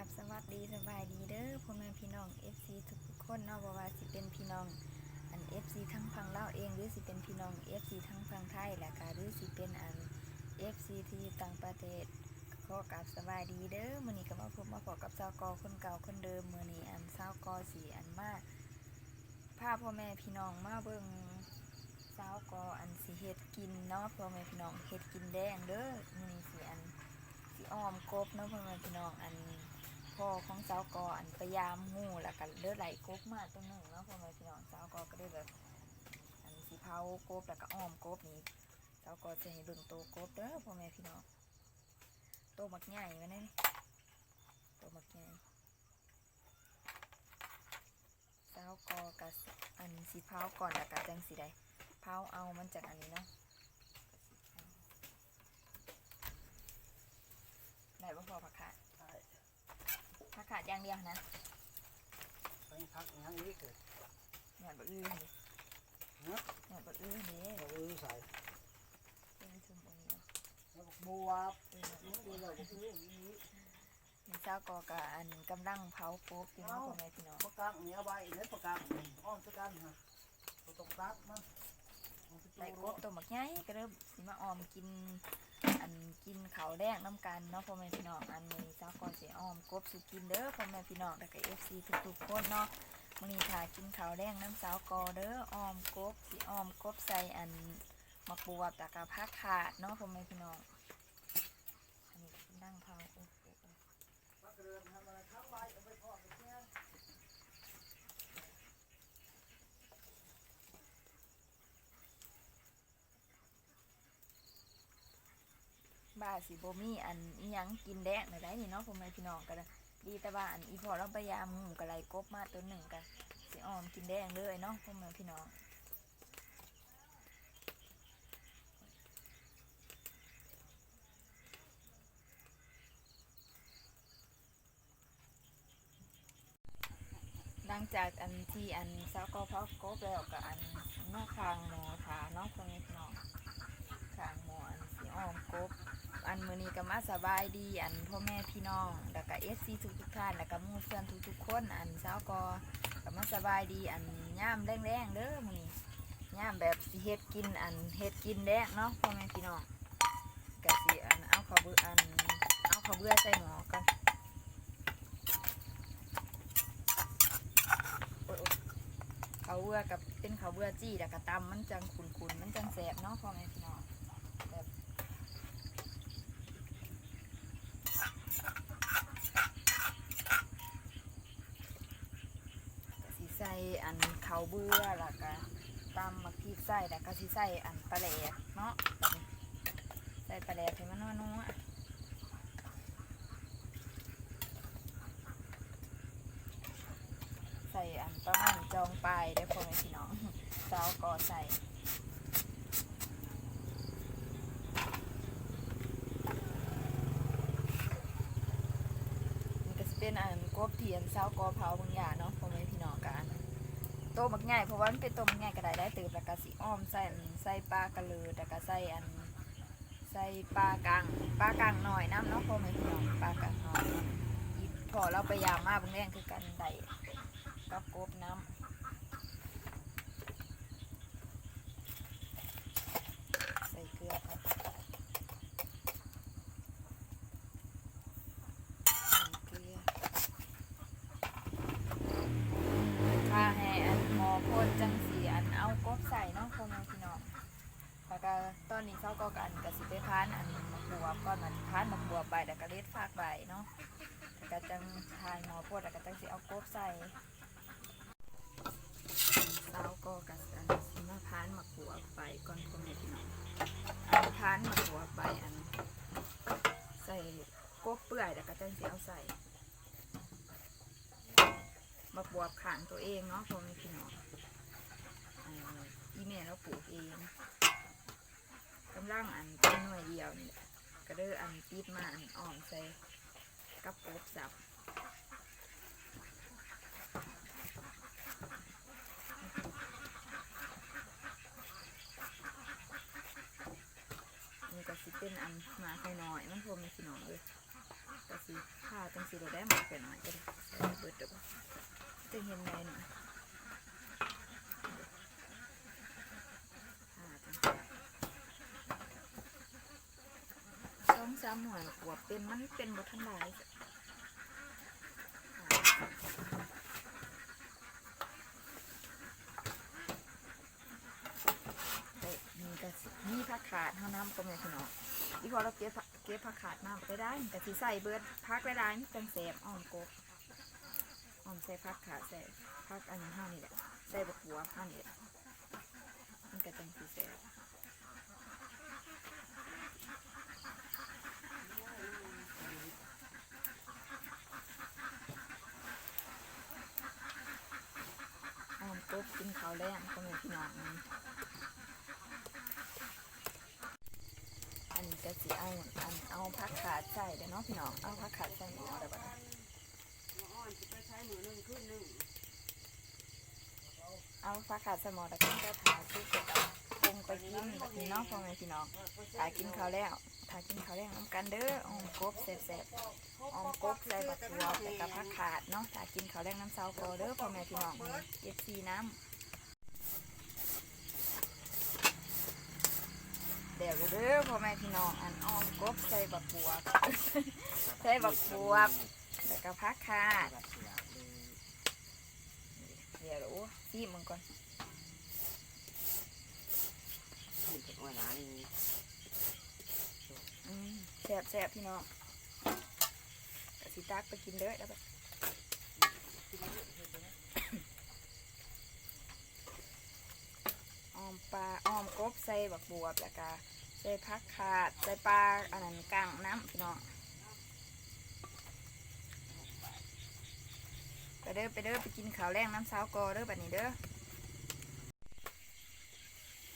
ราบสวัสดีสบายดีเด้อพ่อแม่พี่น้อง FC ทุกคนเนาะบ่ว่าสิเป็นพี่น้อง อัน FC ทั้งฝั่งลาวเองหรือสิเป็นพี่น้อง FC ทั้งฝั่งไทยและก็หรือสิเป็นอัน FC ที่ต่างประเทศก็ขอกราบสบายดีเด้อมื้อนี้ก็มาพบมาพบกับสาวกอคนเก่าคนเดิมมื้อนี้อันสาวกอสีอันมากพาพ่อแม่พี่น้องมาเบิ่งสาวกออันสิเฮ็ดกินเนาะพ่อแม่พี่น้องเฮ็ดกินแดงเด้อมื้อนี้สิอันสิอ้อมกบเนาะพ่อแม่พี่น้องอัน พ่อของสาวกออันพยายามงูแล้วก็เลือดไหลกบมาตัวหนึ่งเนาะพ่อแม่พี่น้องสาวกอก็ได้แบบอันสิเผากบแล้วก็อ้อมกบนี่สาวกอจะให้เบิ่งโตวกบเด้อพ่อแม่พี่น้องโตวมักใหญ่มาเนี่ยโตวมักใหญ่สาวกอกับอันสิเผาก่อนแล้วก็จังสิได้เผาเอามันจากอันนี้เนาะไหนบ่พอผักขาด ผักขาดอย่างเดียวนะไปพักอย่างนี้เกิดหยอดบะอื้อนี่เนาะหยอดบะอื้อนี่เราลือใส่เป็นชุมตรงนี้เนาะแล้วก็บัวเออนี่ดูเราก็คืออย่างนี้มีเจ้ากอกะอันกำลังเผาโป๊บพี่น้องพ่อแม่พี่น้องประกางเหนียวใบเล็บประกางอ้อมตะกันฮะเราต้องตักมันมันจะไล่จูกบตัวหมักใหญ่ก็เริ่มสิมาออมกิน อันกินข้าวแดงน้ำกันเนาะพ่อแม่พี่น้องอันมือนี้เจ้าก่อนสิออมกบสุกินเด้อพ่อแม่พี่น้องแต่ก็ FC ทุกๆคนเนาะมือนี้ถ้ากินข้าวแดงน้ำสาวกอเด้ออ้อมกบสีอ้อมกบใส่อันมะบวบแล้วก็พักขาดเนาะพ่อแม่พี่น้องอันนี้ก็นั่งเผาโอ้โห พักเรือนทำอะไรข้างใบเอาไปทอดไปแช่ บ้าสิบ่มีอันอิหยังกินแดกในไรนี่เนาะพ่อแม่พี่น้องก็ได้ดีแต่ว่าอันอีพอเราพยายามหมูกระไรกบมาตัวหนึ่งกันสิออมกินแดงเลยเนาะพ่อแม่พี่น้องหลังจากอันที่อันเช้าก็พักกบแล้วก็อันนอกคางหมอถานาะพ่อแม่พี่น้องคางหมออันสิออมกบ อันมือนี้ก็มาสบายดีอันพ่อแม่พี่น้องแล้วก็เอฟซีทุกทุกท่านแล้วก็มู่เพื่อนทุกทุกคนอันเช้าก็ก็มาสบายดีอันย่ามแรงๆเด้อมือนี้ย่ามแบบสิเฮ็ดกินอันเฮ็ดกินแดงเนาะพ่อแม่พี่น้องก็สิอันเอาข้าวเบื่ออันเอาข้าวเบื่อใส่หม้อกันโอ๊ยๆข้าวเบื่อกับเป็นข้าวเบื่อจี้แล้วก็ตำมันจังขุนๆมันจังแสบเนาะพ่อแม่พี่น้อง ก็สิใส่อัน เขาเบื่อแล้วก็ตำมักพริกใส่แล้วก็สิใส่อันปลาแหลกเนาะใส่ปลาแหลกให้มันนัวๆใส่อันประมาณจองปลายได้พ่อแม่พี่น้องเสาวก็ใส่นี่ก็สิเป็นอันกบเทียนเสากอเผาบางอย่างเนาะพ่อแม่พี่น้อง โตมักง่ายเพราะว่ามันเป็นโตมักง่ายก็ได้ได้ตืบแล้วก็สีอ้อมใส่อันใส่ปลากระเลือแล้วก็ใส่อันใส่ปลากังปลากังหน่อยน้ำเนาะพ่อแม่พี่น้องปลากังหน่อยพอเราไปยามมาบางแรงคือกันได้กับกบน้ำใส่เกลือครับใส่เกลือ ถ้าให้อันหมอพ่นจังสีอันเอากบใส่เนาะพ่อแม่พี่น้องแล้วก็ ตอนนี้เขาก็กันกับสิไปพานอันมะบวบก่อนมันพานมะบวบใบแล้วก็เล็ดฟากใบเนาะแล้วก็จังทายหมอพ่นแล้วก็จังสิเอากบใส่เราก็กันอันสิมาพานมะบวบใบก่อนพ่อแม่พี่น้องอันพานมะบวบใบอัน ใส่กบเปื่อยแล้วก็จังสิเอาใส่บักบวบขางตัวเองเนาะพ่อม่พี่น้องอีเมลเราปลูกเอง กำลังอันเป็นหน่วยเดียวนี่แหละก็เด้ออันปิดมาอันอ่อนใส่กับกบสับนี่ก็สิเป็นอันมาค่น้อยมันพ่อแม่พี่น้องเลยก็สิผ้าจังสิเราได้หมดไปหน่อยก็ได้ใส่เบิดเดี๋ยวจะเห็นไงหน่อยอ่าจัง สามหน่วยหัวเป็นมันเป็นบททันหลายมีกระสิมีผักขาดเท่าน้ำก็ไม่พี่น้องอีพอเราเก็บผักเก็บผักขาดน้ำไปได้แต่ที่ใส่เบิร์ดพักไปได้มันจังแสบอ่อมกบอ่อมใส่ผักขาดใส่ผักอันนี้ห้านี่แหละใส่บักบัวห้านี่แหละมันก็จังสีแสบอ่อมกบกินข้าวแรงก็ม่พี่น้องอันนี้ก็สิเอาอันเอาผักขาดใส่เดี๋ยเนาะพี่น้องเอาผักขาดใส่หม้อได้บ่ได้เอาผักขาดใส่หม้อแล้วก็จะถาซุปกับปรุงไปกินแบบนี้เนาะพ่อแม่พี่น้องถ้ากินข้าวแล้วถ้ากินข้าวแล้วน้ำกันเด้ออมกบแซ่บๆอมกบใส่บักตัวแต่กับผักขาดเนาะถ้ากินข้าวแรงน้ำเซาโกเด้อพ่อแม่พี่น้องเย็บซีน้ำ เดี๋ยวเด้อพ่อแม่พี่น้องอันอ้อมกบใส่บักบวบใส่บักบวบแล้วก็พักคาดเดี๋ยวรู้ซีมึงก่อนอืมแซ่บแซ่บพี่น้องกสิตักไปกินเด้อแล้วไปอ้ มปลาอ้อมกบใส่บักบวบแล้วก็ใส่พักขาดใส่ปลาอันนั้นกลางน้ำพี่น้องไปเด้อไปเด้อไปกินข้าวแรงน้ำเช้ากอเด้อบัดนี้เด้อ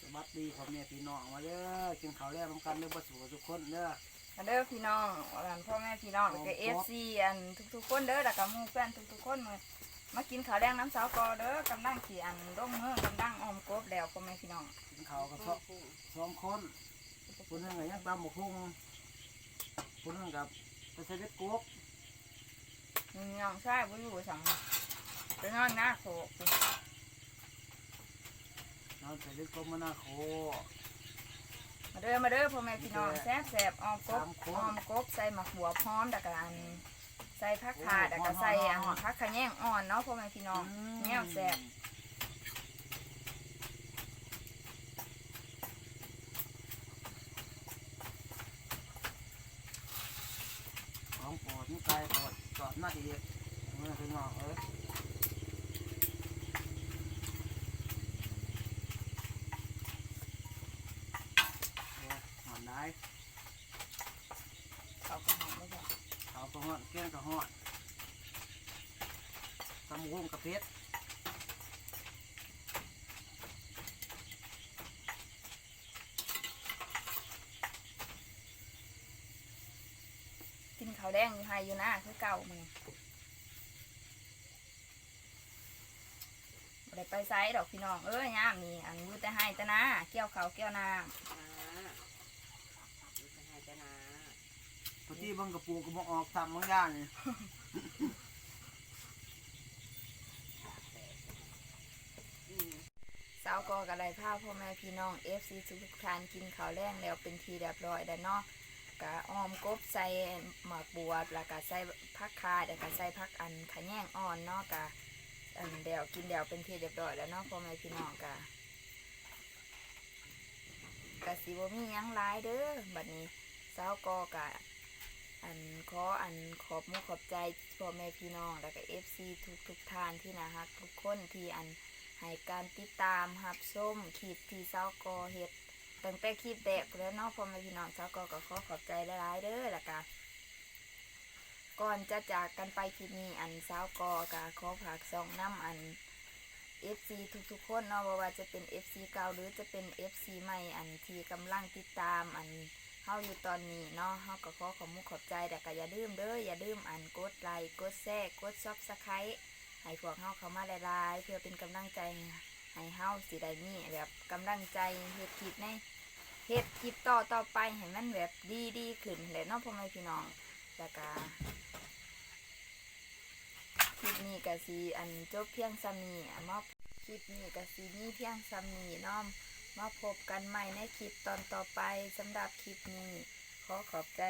สวัสดีพ่อแม่พี่น้องมาเด้อกินข้าวแรกน้ำกันเด้อบ่สู่ทุกคนเด้อมาเด้อพี่น้องอันพ่อแม่พี่น้องแล้วก็เอฟซีอันทุกๆคนเด้อแล้วก็หมู่เพื่อนทุกๆคนมา มากินข้าวแรงน้ำเช้ากอเด้อกำลังขี่อันร่มเมืองกำลังออมกบแล้วพ่อแม่พี่น้องกินข้าวกับสองสองคนคนหนึงก็ยังตำบักหุ่งคนหนึงกับไปใส่เบ็ดกบมีน้องชายบ่อยู่สั่งไปนอนหน้าโขกนอนใส่เบ็ดกบมาหน้าโค มาเด้อมาเด้อพ่อแม่พี่น้องแซ่บแซ่บๆออมกบสามคน ออมกบใส่หมักหัวพร้อมแล้วก็อัน ใส่ผักขาดแล้วก็ใส่อันผักขะแยงอ่อนเนาะพ่อแม่พี่น้องแนวแซ่บของโปรดนี่ไกลโปรดจอดหน้าดีเมื่อพี่น้องเอ้ยโอ้ยหอนได้ เอากระหอบไม่ใช่ เขาก็หอนแกงก็หอนตำบักหุ่งกับเพชรกินข้าวแดงอยู่ไฮอยู่หน้าคือเก่ามึงบ่ได้ไปไซดอกพี่น้อง เอ้ยยามนี่อันมือแต่ให้แต่นะเกี่ยวเขาวเกี่ยวน้พอที่เบังกระปูกระบอกออกตามบางอย่างนี่ำ สาวกอกระไรผ้าพ่อแม่พี่น้องเอฟซีทุกๆท่านกินข้าวแรงแล้วเป็นทีเรียบร้อยแล้วเนาะกะออมกบใส่หมากบวบแล้วก็ใส่ผักคาแล้วก็ใส่ผักอันขะแยงอ่อนเนาะกะอันเดียวกินเดียวเป็นทีเรียบร้อยแล้วเนาะพ่อแม่พี่น้องกะกะสิบ่มียังหลายเด้อบัดนี้สาวกอกะอันขออันขอบมุกขอบใจพ่อแม่พี่น้องแล้วก็เอฟซีทุกทุกๆท่านที่นะฮักทุกคนที่อัน ให้การติดตามหับส้มขีดที่เศ้ากอเฮ็ดตั้งแต่คลิปแรกแล้วเนาะพ่อแม่พี่น้องเศ้ากอก็ขอขอบใจหลายๆเด้อล้วก็ก่อนจะจากกันไปคลิปนี้อันเศ้ากอก็ขอฝากซองน้ำอัน FC ทุกๆคนเนาะบ่ว่าจะเป็น FC เก่าหรือจะเป็น FC ใหม่อันที่กำลังติดตามอันเฮาอยู่ตอนนี้เนาะเฮาก็ขอขอบมุณขอบใจแต่ก็อย่าลืมเด้ออย่าลืมอันกดไลค์กดแชร์กดซับสไครต์ ให้พวกเฮาเข้ามาหลายๆ เพื่อเป็นกำลังใจให้เฮาสิได้มีแบบกำลังใจเฮ็ดคลิปในเฮ็ดคลิปต่อต่อไปให้มันแบบดีดีๆขึ้นแหละเนาะพ่อแม่พี่น้องแล้วก็นี้ก็สิอันจบเพียงซ้ำนี้อะมาคลิปนี้ก็สิมีเพียงซ้ำนี้เนาะมาพบกันใหม่ในคลิปตอนต่อไปสำหรับคลิปนี้ ขอขอบใจ